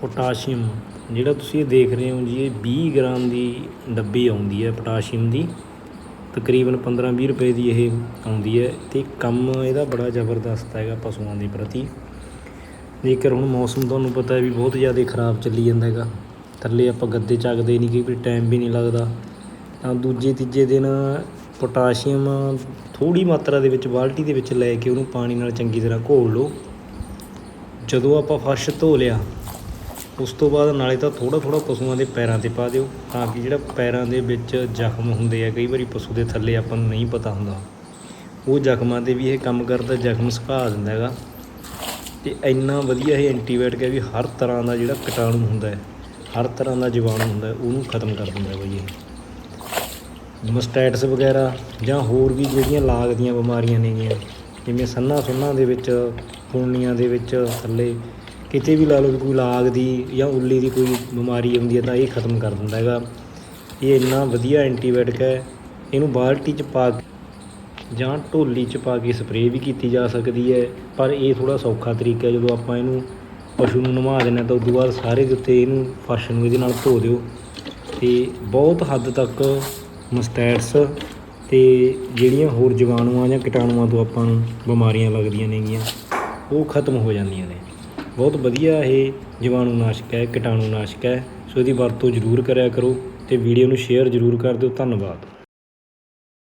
Potassium, ਜਿਹੜਾ ਤੁਸੀਂ ਇਹ ਦੇਖ ਰਹੇ ਹੋ ਜੀ, ਇਹ 20 ਗ੍ਰਾਮ ਦੀ ਡੱਬੀ ਆਉਂਦੀ ਹੈ ਪੋਟਾਸ਼ੀਅਮ ਦੀ। ਤਕਰੀਬਨ 15-20 ਰੁਪਏ ਦੀ ਇਹ ਆਉਂਦੀ ਹੈ ਤੇ ਕੰਮ ਇਹਦਾ ਬੜਾ ਜ਼ਬਰਦਸਤ ਹੈਗਾ ਪਸ਼ੂਆਂ ਦੇ ਪ੍ਰਤੀ। ਜੇਕਰ ਹੁਣ ਮੌਸਮ ਤੁਹਾਨੂੰ ਪਤਾ ਹੈ ਵੀ ਬਹੁਤ ਜ਼ਿਆਦਾ ਖਰਾਬ ਚੱਲੀ ਜਾਂਦਾ ਹੈਗਾ, ਥੱਲੇ ਆਪਾਂ ਗੱਦੇ ਚੱਕਦੇ ਨਹੀਂ ਕਿ ਕੋਈ ਟਾਈਮ ਵੀ ਨਹੀਂ ਲੱਗਦਾ। ਤਾਂ ਦੂਜੇ ਤੀਜੇ ਦਿਨ ਪੋਟਾਸ਼ੀਅਮ ਥੋੜੀ ਮਾਤਰਾ ਦੇ ਵਿੱਚ ਬਾਲਟੀ ਦੇ ਵਿੱਚ ਲੈ ਕੇ ਉਹਨੂੰ ਪਾਣੀ ਨਾਲ ਚੰਗੀ ਤਰ੍ਹਾਂ ਘੋਲ ਲਓ। ਜਦੋਂ ਆਪਾਂ ਫਰਸ਼ ਧੋ ਲਿਆ ਉਸ ਤੋਂ ਬਾਅਦ ਨਾਲੇ ਤਾਂ ਥੋੜਾ ਥੋੜਾ ਪਸ਼ੂਆਂ ਦੇ ਪੈਰਾਂ ਤੇ ਪਾ ਦਿਓ ਤਾਂ ਕਿ ਜਿਹੜਾ ਪੈਰਾਂ ਦੇ ਵਿੱਚ ਜ਼ਖਮ ਹੁੰਦੇ ਆ, ਕਈ ਵਾਰੀ ਪਸ਼ੂ ਦੇ ਥੱਲੇ ਆਪਾਂ ਨੂੰ ਨਹੀਂ ਪਤਾ ਹੁੰਦਾ। ਉਹ ਜ਼ਖਮਾਂ ਤੇ ਵੀ ਇਹ ਕੰਮ ਕਰਦਾ, ਜ਼ਖਮ ਸੁਕਾ ਦਿੰਦਾ ਹੈਗਾ। ਤੇ ਇੰਨਾ ਵਧੀਆ ਇਹ ਐਂਟੀਬਾਇਓਟਿਕ ਹੈ ਵੀ ਹਰ ਤਰ੍ਹਾਂ ਦਾ ਜਿਹੜਾ ਕੀਟਾਣੂ ਹੁੰਦਾ ਹੈ, ਹਰ ਤਰ੍ਹਾਂ ਦਾ ਜੀਵਾਣੂ ਹੁੰਦਾ ਹੈ, ਉਹਨੂੰ ਖਤਮ ਕਰ ਦਿੰਦਾ ਹੈ ਬਈ ਇਹ। ਮਸਟੈਟਸ ਵਗੈਰਾ ਜਾਂ ਹੋਰ ਵੀ ਜਿਹੜੀਆਂ ਲਾਗ ਦੀਆਂ ਬਿਮਾਰੀਆਂ ਨੇਗੀਆਂ, ਜਿਵੇਂ ਸੰਨਾ ਸੁੰਨਾਂ ਦੇ ਵਿੱਚ ਪੂਰਨੀਆਂ ਦੇ ਵਿੱਚ ਥੱਲੇ ਕਿਤੇ ਵੀ ਲਾ ਲਓ ਕੋਈ ਲਾਗ ਦੀ ਜਾਂ ਉੱਲੀ ਦੀ ਕੋਈ ਬਿਮਾਰੀ ਆਉਂਦੀ ਹੈ ਤਾਂ ਇਹ ਖਤਮ ਕਰ ਦਿੰਦਾ ਹੈਗਾ। ਇਹ ਇੰਨਾ ਵਧੀਆ ਐਂਟੀਬਾਇਓਟਿਕ ਹੈ। ਇਹਨੂੰ ਬਾਲਟੀ 'ਚ ਪਾ ਜਾਂ ਢੋਲੀ 'ਚ ਪਾ ਕੇ ਸਪਰੇਅ ਵੀ ਕੀਤੀ ਜਾ ਸਕਦੀ ਹੈ। ਪਰ ਇਹ ਥੋੜਾ ਸੌਖਾ ਤਰੀਕਾ ਜਦੋਂ ਆਪਾਂ ਇਹਨੂੰ ਪਸ਼ੂ ਨੂੰ ਨਵਾ ਦਿੰਦੇ ਹਾਂ ਤਾਂ ਉਸ ਤੋਂ ਬਾਅਦ ਸਾਰੇ ਦੇ ਉੱਤੇ ਇਹਨੂੰ ਫਰਸ਼ ਨੂੰ ਇਹਦੇ ਨਾਲ ਧੋ ਦਿਓ। ਤੇ ਬਹੁਤ ਹੱਦ ਤੱਕ ਮਸਟੈਟਸ ਤੇ ਜਿਹੜੀਆਂ ਹੋਰ ਜੀਵਾਣੂਆਂ ਜਾਂ ਕੀਟਾਣੂਆਂ ਤੋਂ ਆਪਾਂ ਨੂੰ ਬਿਮਾਰੀਆਂ ਲੱਗਦੀਆਂ ਨੇਗੀਆਂ, ਉਹ ਖਤਮ ਹੋ ਜਾਂਦੀਆਂ ਨੇ। ਬਹੁਤ ਵਧੀਆ ਇਹ ਜੀਵਾਣੂਨਾਸ਼ਕ ਹੈ ਕੀਟਾਣੂਨਾਸ਼ਕ ਹੈ। ਸੋ ਇਹਦੀ ਵਰਤੋਂ ਜ਼ਰੂਰ ਕਰਿਆ ਕਰੋ ਤੇ ਵੀਡੀਓ ਨੂੰ ਸ਼ੇਅਰ ਜ਼ਰੂਰ ਕਰ ਦਿਓ। ਧੰਨਵਾਦ।